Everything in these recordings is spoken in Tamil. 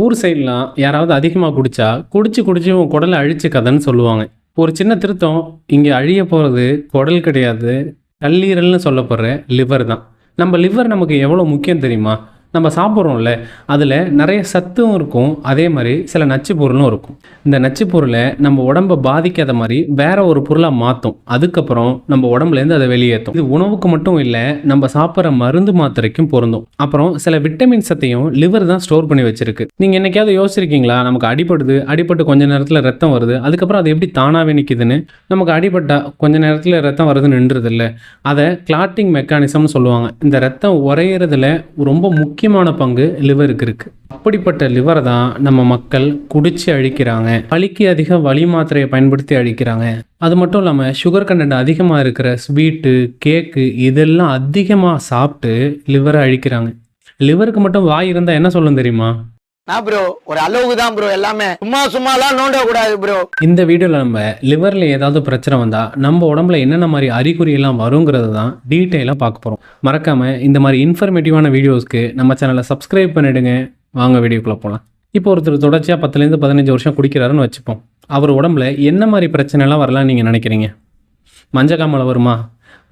ஊர் சைட்லாம் யாராவது அதிகமாக குடிச்சா குடிச்சு குடிச்சு உன் குடலை கதைன்னு சொல்லுவாங்க. ஒரு சின்ன திருத்தம் இங்கே அழிய போகிறது குடல் கிடையாது கல்லீரல்னு சொல்லப்படுற லிவர் தான். நம்ம லிவர் நமக்கு எவ்வளோ முக்கியம் தெரியுமா? நம்ம சாப்பிட்றோம்ல அதில் நிறைய சத்தும் இருக்கும். அதே மாதிரி சில நச்சு பொருளும் இருக்கும். இந்த நச்சு பொருளை நம்ம உடம்பை பாதிக்காத மாதிரி வேற ஒரு பொருளாக மாற்றும் அதுக்கப்புறம் நம்ம உடம்புலேருந்து அதை வெளியேற்றும். இது உணவுக்கு மட்டும் இல்லை நம்ம சாப்பிட்ற மருந்து மாத்திரைக்கும் பொருந்தும். அப்புறம் சில விட்டமின் சத்தையும் லிவர் தான் ஸ்டோர் பண்ணி வச்சிருக்கு. நீங்கள் என்னைக்காவது யோசிச்சிருக்கீங்களா? நமக்கு அடிபடுது அடிபட்டு கொஞ்ச நேரத்தில் ரத்தம் வருது. அதுக்கப்புறம் அது எப்படி தானாகவே நிற்கிதுன்னு நமக்கு அடிபட்டா கொஞ்ச நேரத்தில் ரத்தம் வருதுன்னு நின்றுது இல்லை அதை கிளாட்டிங் மெக்கானிசம்னு சொல்லுவாங்க. இந்த ரத்தம் உறையிறதுல ரொம்ப முக்கியமான பங்கு லிவருக்கு இருக்கு. அப்படிப்பட்ட லிவரை தான் நம்ம மக்கள் குடிச்சு அழிக்கிறாங்க. வலிக்கு அதிக வலி மாத்திரையை பயன்படுத்தி அழிக்கிறாங்க. அது மட்டும் இல்லாமல் சுகர் கண்டென்ட் அதிகமாக இருக்கிற ஸ்வீட்டு கேக்கு இதெல்லாம் அதிகமாக சாப்பிட்டு லிவரை அழிக்கிறாங்க. லிவருக்கு மட்டும் வாய் இருந்தால் என்ன சொல்லும் தெரியுமா? நான் ப்ரோ ஒரு அளவுக்கு தான் ப்ரோ எல்லாமே சும்மா சும்மாலாம் நோண்ட கூடாது ப்ரோ இந்த வீடியோவில் நம்ம லிவரில் ஏதாவது பிரச்சனை வந்தால் நம்ம உடம்புல என்னென்ன மாதிரி அறிகுறியெல்லாம் வருங்கிறது தான் டீட்டெயிலாக பார்க்க போகிறோம் மறக்காமல் இந்த மாதிரி இன்ஃபர்மேட்டிவான வீடியோஸ்க்கு நம்ம சேனலை சப்ஸ்கிரைப் பண்ணிவிடுங்க வாங்க வீடியோக்குள்ளே போகலாம் இப்போ ஒருத்தர் தொடர்ச்சியாக பத்துலேருந்து பதினஞ்சு வருஷம் குடிக்கிறாருன்னு வச்சுப்போம். அவர் உடம்புல என்ன மாதிரி பிரச்சனைலாம் வரலாம்னு நீங்கள் நினைக்கிறீங்க? மஞ்சக்காமலை வருமா?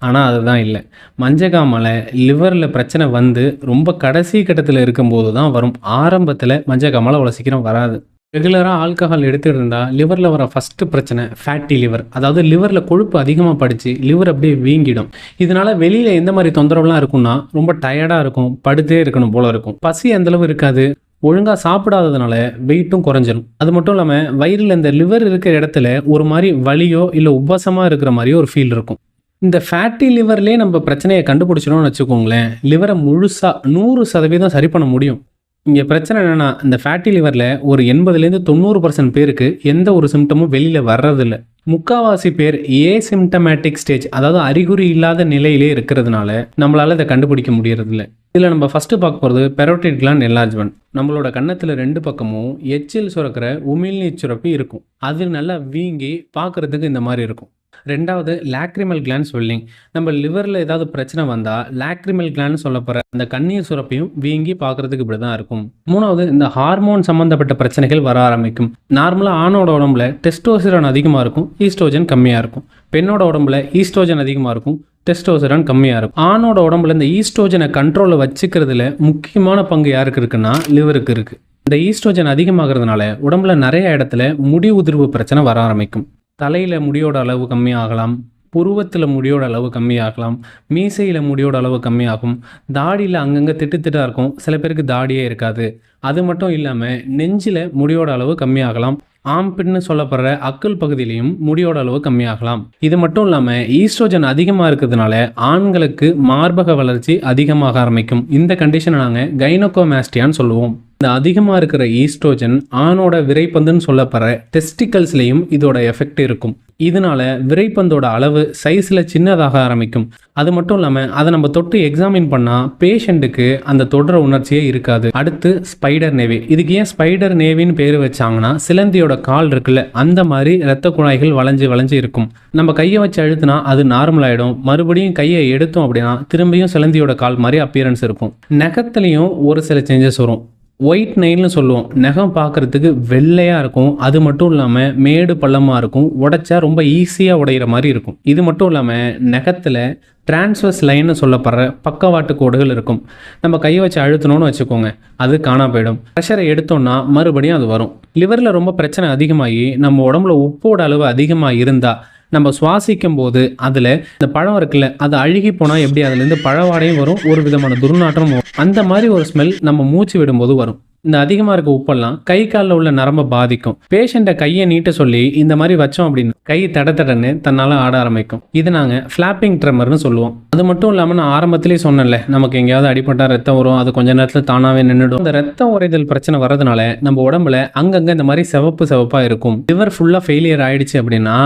ஆனால் அதுதான் இல்லை. மஞ்சகாமலை லிவரில் பிரச்சனை வந்து ரொம்ப கடைசி கட்டத்தில் இருக்கும்போது தான் வரும். ஆரம்பத்தில் மஞ்சகாமலை அவ்வளோ சீக்கிரம் வராது. ரெகுலராக ஆல்கஹால் எடுத்துகிட்டு இருந்தால் லிவரில் வர ஃபஸ்ட்டு பிரச்சனை ஃபேட்டி லிவர் அதாவது லிவரில் கொழுப்பு அதிகமாக படித்து லிவர் அப்படியே வீங்கிடும். இதனால் வெளியில் எந்த மாதிரி தொந்தரவுலாம் இருக்கும்னா ரொம்ப டயர்டாக இருக்கும் படுத்தே இருக்கணும் போல இருக்கும். பசி அந்தளவு இருக்காது. ஒழுங்காக சாப்பிடாததுனால வெயிட்டும் குறைஞ்சிடும் அது மட்டும் இல்லாமல் வயிறில் இந்த லிவர் இருக்கிற இடத்துல ஒரு மாதிரி வலியோ இல்லை உபசமாக இருக்கிற மாதிரியோ ஒரு ஃபீல் இருக்கும். இந்த ஃபேட்டி லிவர்லேயே நம்ம பிரச்சனையை கண்டுபிடிச்சிடணும்னு வச்சுக்கோங்களேன். லிவரை முழுசாக நூறு சதவீதம் சரி பண்ண முடியும். இங்கே பிரச்சனை என்னென்னா இந்த ஃபேட்டி லிவரில் ஒரு எண்பதுலேருந்து தொண்ணூறு பர்சன்ட் பேருக்கு எந்த ஒரு சிம்டமும் வெளியில் வர்றதில்ல. முக்காவாசி பேர் ஏ சிம்டமேட்டிக் ஸ்டேஜ் அதாவது அறிகுறி இல்லாத நிலையிலே இருக்கிறதுனால நம்மளால் இதை கண்டுபிடிக்க முடியறதில்ல. இதில் நம்ம ஃபஸ்ட்டு பார்க்க போகிறது பெரோட்டிட் கிளான் என்லார்ஜ்மெண்ட் நம்மளோட கன்னத்தில் ரெண்டு பக்கமும் எச்சில் சுரக்கிற உமிழ்நீர் சுரப்பி இருக்கும். அது நல்லா வீங்கி பார்க்குறதுக்கு இந்த மாதிரி இருக்கும். ரெண்டாவது லாக்ரிமல் கிளான் ஸ்வெல்லிங் நம்ம லிவரில் ஏதாவது பிரச்சனை வந்தால் லாக்ரிமல் கிளான் சொல்லப்படுற அந்த கண்ணீர் சுரப்பையும் வீங்கி பார்க்குறதுக்கு இப்படி தான் இருக்கும். மூணாவது இந்த ஹார்மோன் சம்மந்தப்பட்ட பிரச்சனைகள் வர ஆரம்பிக்கும். நார்மலாக ஆணோட உடம்புல டெஸ்டோசிரான் அதிகமாக இருக்கும் ஈஸ்ட்ரோஜன் கம்மியாக இருக்கும். பெண்ணோட உடம்புல ஈஸ்ட்ரோஜன் அதிகமாக இருக்கும் டெஸ்டோசரான் கம்மியாக இருக்கும். ஆணோட உடம்புல இந்த ஈஸ்ட்ரோஜனை கண்ட்ரோலில் வச்சுக்கிறதுல முக்கியமான பங்கு யாருக்கு இருக்குன்னா லிவருக்கு இருக்குது இந்த ஈஸ்ட்ரோஜன் அதிகமாகிறதுனால உடம்புல நிறைய இடத்துல முடி உதிர்வு பிரச்சனை வர ஆரம்பிக்கும். தலையில் முடியோட அளவு கம்மியாகலாம் புருவத்தில் முடியோட அளவு கம்மியாகலாம் மீசையில் முடியோட அளவு கம்மியாகும் தாடியில் அங்கங்கே திட்டு திட்டாக இருக்கும் சில பேருக்கு தாடியே இருக்காது. அது மட்டும் இல்லாமல் நெஞ்சில் முடியோட அளவு கம்மியாகலாம் ஆம்பிட்னு சொல்லப்படுற அக்கல் பகுதியிலையும் முடியோட அளவு கம்மியாகலாம். இது மட்டும் இல்லாமல் ஈஸ்ட்ரோஜன் அதிகமாக இருக்கிறதுனால ஆண்களுக்கு மார்பக வளர்ச்சி அதிகமாக ஆரம்பிக்கும். இந்த கண்டிஷனை நாங்கள் கைனோகோமேஸ்டியான்னு சொல்லுவோம். இந்த அதிகமாக இருக்கிற ஈஸ்ட்ரோஜன் ஆணோட விரைப்பந்துன்னு சொல்லப்படுற டெஸ்டிக்கல்ஸ்லேயும் இதோட எஃபெக்ட் இருக்கும். இதனால விரைப்பந்தோட அளவு சைஸில் சின்னதாக ஆரம்பிக்கும். அது மட்டும் இல்லாமல் அதை நம்ம தொட்டு எக்ஸாமின் பண்ணால் பேஷண்ட்டுக்கு அந்த தொடர உணர்ச்சியே இருக்காது. அடுத்து ஸ்பைடர் நேவி. இதுக்கு ஏன் ஸ்பைடர் நேவின்னு பேர் வச்சாங்கன்னா சிலந்தியோட கால் இருக்குல்ல அந்த மாதிரி இரத்த குழாய்கள் வளைஞ்சு வளைஞ்சு இருக்கும். நம்ம கையை வச்சு அழுத்தினா அது நார்மல் ஆகிடும் மறுபடியும் கையை எடுத்தோம் அப்படின்னா திரும்பியும் சிலந்தியோட கால் மாதிரி அப்பியரன்ஸ் இருக்கும். நகத்துலையும் ஒரு சில சேஞ்சஸ் வரும். ஒயிட் நெயில்னு சொல்லுவோம். நகம் பார்க்குறதுக்கு வெள்ளையாக இருக்கும். அது மட்டும் இல்லாமல் மேடு பள்ளமாக இருக்கும். உடைச்சா ரொம்ப ஈஸியாக உடையிற மாதிரி இருக்கும். இது மட்டும் இல்லாமல் நகத்தில் டிரான்ஸ்வர்ஸ் லைன்னு சொல்லப்படுற பக்கவாட்டு கோடுகள் இருக்கும். நம்ம கையை வச்சு அழுத்தணும்னு வச்சுக்கோங்க. அது காணா போயிடும். ப்ரெஷரை எடுத்தோம்னா மறுபடியும் அது வரும். லிவரில் ரொம்ப பிரச்சனை அதிகமாகி நம்ம உடம்புல உப்போட அளவு அதிகமாக இருந்தால் நம்ம சுவாசிக்கும் போது அதில் இந்த பழம் இருக்குல்ல அது அழுகி போனால் எப்படி அதுலேருந்து பழவாடையும் வரும் ஒரு விதமான துர்நாற்றமும் வரும். அந்த மாதிரி ஒரு ஸ்மெல் நம்ம மூச்சு விடும்போது வரும். இந்த அதிகமாக இருக்க உப்பெல்லாம் கை காலில் உள்ள நரம்பை பாதிக்கும். பேஷண்ட்டை கையை நீட்ட சொல்லி இந்த மாதிரி வச்சோம் அப்படின்னு கை தட தடன்னு தன்னால் ஆட ஆரம்பிக்கும். இது நாங்கள் ஃப்ளாப்பிங் ட்ரெமர்னு சொல்லுவோம். அது மட்டும் இல்லாமல் நான் ஆரம்பத்திலே சொன்னேன்ல நமக்கு எங்கேயாவது அடிப்பட்டால் ரத்தம் வரும் அது கொஞ்ச நேரத்தில் தானாகவே நின்றுடும் இந்த ரத்தம் உறைதல் பிரச்சனை வரதுனால நம்ம உடம்புல அங்கங்கே இந்த மாதிரி சிவப்பு சிவப்பாக இருக்கும். லிவர் ஃபுல்லாக ஃபெயிலியர் ஆயிடுச்சு அப்படின்னா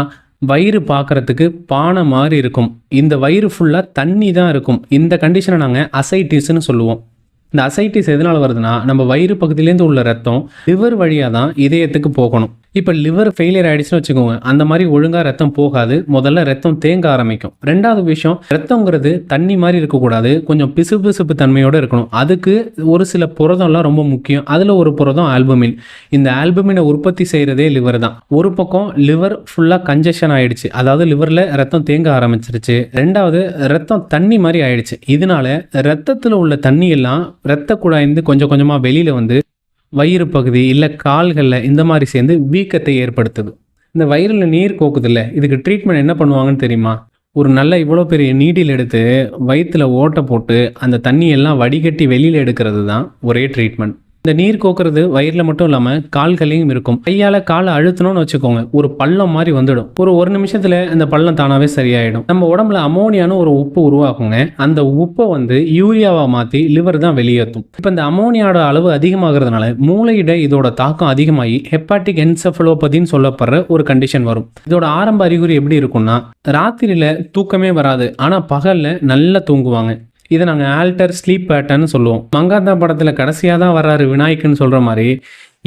வயிறு பார்க்கறதுக்கு பானை மாதிரி இருக்கும். இந்த வயிறு ஃபுல்லாக தண்ணி தான் இருக்கும். இந்த கண்டிஷனை நாங்கள் அசைட்டிஸ்னு சொல்லுவோம். இந்த அசைட்டிஸ் எதனால் வருதுன்னா நம்ம வயிறு பகுதியிலேருந்து உள்ள ரத்தம் லிவர் வழியாக தான் இதயத்துக்கு போகணும். இப்போ லிவர் ஃபெயிலியர் ஆயிடுச்சுன்னு வச்சுக்கோங்க. அந்த மாதிரி ஒழுங்காக ரத்தம் போகாது. முதல்ல ரத்தம் தேங்க ஆரம்பிக்கும். ரெண்டாவது விஷயம் ரத்தங்கிறது தண்ணி மாதிரி இருக்கக்கூடாது. கொஞ்சம் பிசுபிசுப்பு தன்மையோடு இருக்கணும். அதுக்கு ஒரு சில புரதம்லாம் ரொம்ப முக்கியம். அதில் ஒரு புரதம் ஆல்பமின் இந்த ஆல்பமினை உற்பத்தி செய்கிறதே லிவர் தான். ஒரு பக்கம் லிவர் ஃபுல்லாக கன்ஜெஷன் ஆயிடுச்சு. அதாவது லிவரில் ரத்தம் தேங்க ஆரம்பிச்சிருச்சு. ரெண்டாவது ரத்தம் தண்ணி மாதிரி ஆயிடுச்சு. இதனால ரத்தத்தில் உள்ள தண்ணி எல்லாம் ரத்த குழாய்ந்து கொஞ்சம் கொஞ்சமாக வெளியில் வந்து வயிறு பகுதி இல்லை கால்களில் இந்த மாதிரி சேர்ந்து வீக்கத்தை ஏற்படுத்துது. இந்த வயிறில் நீர் கோக்குதில்ல இதுக்கு ட்ரீட்மெண்ட் என்ன பண்ணுவாங்கன்னு தெரியுமா? ஒரு நல்ல இவ்வளோ பெரிய நீடில் எடுத்து வயிற்றில் ஓட்டை போட்டு அந்த தண்ணியெல்லாம் வடிகட்டி வெளியில் எடுக்கிறது தான் ஒரே ட்ரீட்மெண்ட் இந்த நீர் கோக்குறது வயிறில் மட்டும் இல்லாமல் கால்களையும் இருக்கும். கையால் காலை அழுத்தணும்னு வச்சுக்கோங்க. ஒரு பள்ளம் மாதிரி வந்துடும். ஒரு ஒரு நிமிஷத்தில் அந்த பள்ளம் தானாகவே சரியாயிடும். நம்ம உடம்புல அமோனியான்னு ஒரு உப்பு உருவாக்குங்க. அந்த உப்பை வந்து யூரியாவாக மாற்றி லிவர் தான் வெளியேற்றும். இப்போ இந்த அமோனியாவோட அளவு அதிகமாகிறதுனால மூளையிட இதோட தாக்கம் அதிகமாகி ஹெப்பாட்டிக் என்செஃபலோபதின்னு சொல்லப்படுற ஒரு கண்டிஷன் வரும். இதோட ஆரம்ப அறிகுறி எப்படி இருக்கும்னா ராத்திரியில் தூக்கமே வராது. ஆனால் பகலில் நல்லா தூங்குவாங்க. இதை நாங்கள் ஆல்டர் ஸ்லீப் பேட்டர்ன்னு சொல்லுவோம். மங்காத்தா படத்தில் கடைசியாக தான் வர்றாரு விநாயக்குன்னு சொல்கிற மாதிரி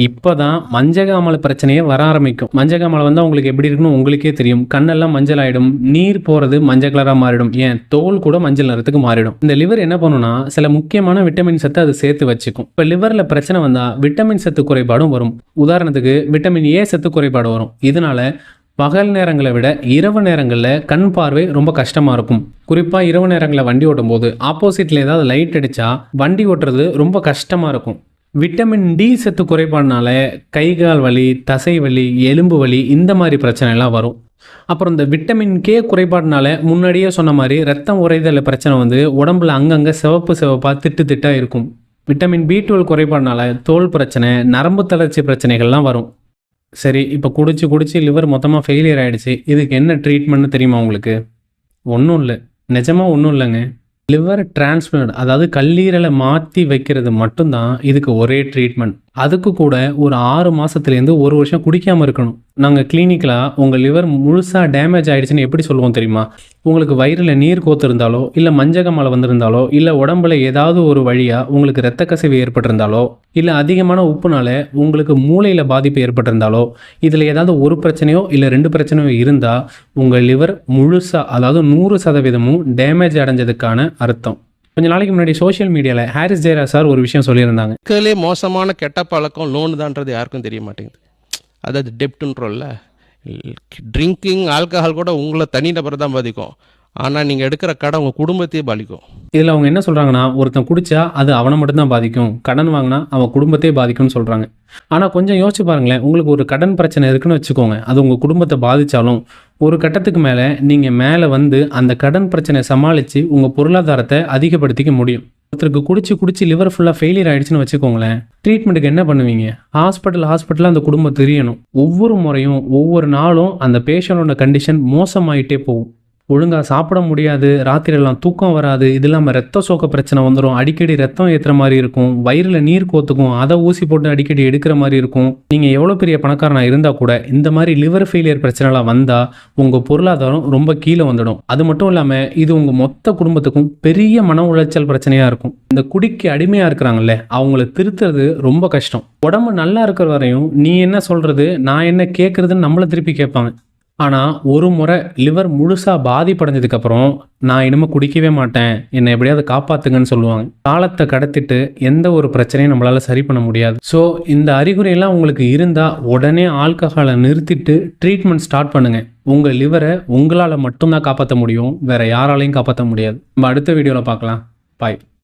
இப்போ தான் மஞ்சகாமலை பிரச்சனையே வர ஆரம்பிக்கும். மஞ்சகாமலை வந்து அவங்களுக்கு எப்படி இருக்குன்னு உங்களுக்கே தெரியும். கண்ணெல்லாம் மஞ்சள் ஆகிடும் நீர் போகிறது மஞ்சள் கலராக மாறிடும். ஏன்? தோல் கூட மஞ்சள் நிறத்துக்கு மாறிடும். இந்த லிவர் என்ன பண்ணுன்னா சில முக்கியமான விட்டமின் சத்தை அது சேர்த்து வச்சுக்கும். இப்போ லிவரில் பிரச்சனை வந்தால் விட்டமின் சத்து குறைபாடும் வரும். உதாரணத்துக்கு விட்டமின் ஏ சத்து குறைபாடு வரும். இதனால பகல் நேரங்களை விட இரவு நேரங்களில் கண் பார்வை ரொம்ப கஷ்டமாக இருக்கும். குறிப்பாக இரவு நேரங்களில் வண்டி ஓட்டும் போது ஆப்போசிட்டில் ஏதாவது லைட் அடித்தா வண்டி ஓட்டுறது ரொம்ப கஷ்டமாக இருக்கும். விட்டமின் டி சத்து குறைபாடுனால கை கால் வலி தசை வலி எலும்பு வலி இந்த மாதிரி பிரச்சனை எல்லாம் வரும். அப்புறம் இந்த விட்டமின் கே குறைபாடுனால முன்னாடியே சொன்ன மாதிரி ரத்தம் உறைதல் பிரச்சனை வந்து உடம்புல அங்கங்கே சிவப்பு சிவப்பாக திட்டு திட்டாக இருக்கும். விட்டமின் பி டுவெல் குறைபாடுனால தோல் பிரச்சனை நரம்பு தளர்ச்சி பிரச்சனைகள்லாம் வரும். சரி இப்போ குடிச்சு குடிச்சு லிவர் மொத்தமாக ஃபெயிலியர் ஆகிடுச்சு இதுக்கு என்ன ட்ரீட்மெண்ட்னு தெரியுமா உங்களுக்கு? ஒன்றும் இல்லை. நிஜமாக ஒன்றும் இல்லைங்க. லிவர் டிரான்ஸ்பிளான்ட் அதாவது கல்லீரலை மாற்றி வைக்கிறது மட்டும்தான் இதுக்கு ஒரே ட்ரீட்மெண்ட் அதுக்கு கூட ஒரு ஆறு மாதத்துலேருந்து ஒரு வருஷம் குடிக்காமல் இருக்கணும். நாங்கள் கிளினிக்கில் உங்கள் லிவர் முழுசாக டேமேஜ் ஆகிடுச்சின்னு எப்படி சொல்லுவோம் தெரியுமா? உங்களுக்கு வயிறில் நீர் கோத்திருந்தாலோ இல்லை மஞ்சக மலை வந்திருந்தாலோ இல்லை உடம்புல ஏதாவது ஒரு வழியாக உங்களுக்கு இரத்த கசிவு ஏற்பட்டிருந்தாலோ இல்லை அதிகமான உப்புனால உங்களுக்கு மூளையில் பாதிப்பு ஏற்பட்டிருந்தாலோ இதில் ஏதாவது ஒரு பிரச்சனையோ இல்லை ரெண்டு பிரச்சனையோ இருந்தால் உங்கள் லிவர் முழுசாக அதாவது நூறு சதவீதமும் டேமேஜ் அடைஞ்சதுக்கான அர்த்தம். கொஞ்ச நாளைக்கு முன்னாடி சோஷியல் மீடியாவில் ஹாரிஸ் ஜெயராஜ் சார் ஒரு விஷயம் சொல்லியிருந்தாங்க. இருக்கிறதுலே மோசமான கெட்ட பழக்கம் லோன் தான்றது யாருக்கும் தெரிய மாட்டேங்குது. அதாவது டெப்ட்டுன்றோம்ல ட்ரிங்கிங் ஆல்கஹால் கூட உங்களை தனிநபர் தான் பாதிக்கும். ஆனால் நீங்கள் எடுக்கிற கடை உங்கள் குடும்பத்தையே பாதிக்கும். இதில் அவங்க என்ன சொல்கிறாங்கன்னா ஒருத்தன் குடிச்சா அது அவனை மட்டும்தான் பாதிக்கும். கடன் வாங்கினா அவன் குடும்பத்தையே பாதிக்கும்னு சொல்கிறாங்க ஆனால் கொஞ்சம் யோசிச்சு பாருங்களேன் உங்களுக்கு ஒரு கடன் பிரச்சனை இருக்குன்னு வச்சுக்கோங்க. அது உங்கள் குடும்பத்தை பாதித்தாலும் ஒரு கட்டத்துக்கு மேலே நீங்கள் மேலே வந்து அந்த கடன் பிரச்சனை சமாளித்து உங்கள் பொருளாதாரத்தை அதிகப்படுத்திக்க முடியும். ஒருத்தருக்கு குடிச்சு குடிச்சு லிவர் ஃபுல்லாக ஃபெயிலியர் ஆயிடுச்சுன்னு வச்சுக்கோங்களேன் ட்ரீட்மெண்ட்டுக்கு என்ன பண்ணுவீங்க? ஹாஸ்பிட்டல் ஹாஸ்பிட்டலில் அந்த குடும்பம் தெரியணும். ஒவ்வொரு முறையும் ஒவ்வொரு நாளும் அந்த பேஷண்டோட கண்டிஷன் மோசமாயிட்டே போகும். ஒழுங்காக சாப்பிட முடியாது ராத்திரியெல்லாம் தூக்கம் வராது இது இல்லாமல் ரத்த சோக்க பிரச்சனை வந்துடும் அடிக்கடி ரத்தம் ஏற்றுற மாதிரி இருக்கும். வயிறில் நீர் கோத்துக்கும் அதை ஊசி போட்டு அடிக்கடி எடுக்கிற மாதிரி இருக்கும். நீங்கள் எவ்வளோ பெரிய பணக்காரனாக இருந்தால் கூட இந்த மாதிரி லிவர் ஃபெயிலியர் பிரச்சனைலாம் வந்தால் உங்கள் பொருளாதாரம் ரொம்ப கீழே வந்துடும். அது மட்டும் இல்லாமல் இது உங்கள் மொத்த குடும்பத்துக்கும் பெரிய மன உளைச்சல் பிரச்சனையாக இருக்கும். இந்த குடிக்கு அடிமையாக இருக்கிறாங்கல்ல அவங்கள திருத்துறது ரொம்ப கஷ்டம். உடம்பு நல்லா இருக்கிற வரையும் நீ என்ன சொல்கிறது நான் என்ன கேட்குறதுன்னு நம்மளை திருப்பி கேட்பாங்க. ஆனால் ஒரு முறை லிவர் முழுசாக பாதிப்படைஞ்சதுக்கப்புறம் நான் இனிமேல் குடிக்கவே மாட்டேன். என்னை எப்படியாவது காப்பாத்துங்கன்னு சொல்லுவாங்க. காலத்தை கடத்திட்டு எந்த ஒரு பிரச்சனையும் நம்மளால் சரி பண்ண முடியாது. ஸோ இந்த அறிகுறியெல்லாம் உங்களுக்கு இருந்தால் உடனே ஆல்கஹாலை நிறுத்திட்டு ட்ரீட்மெண்ட் ஸ்டார்ட் பண்ணுங்கள் உங்கள் லிவரை உங்களால் மட்டும்தான் காப்பாற்ற முடியும். வேறு யாராலையும் காப்பாற்ற முடியாது. நம்ம அடுத்த வீடியோவில் பார்க்கலாம். பாய்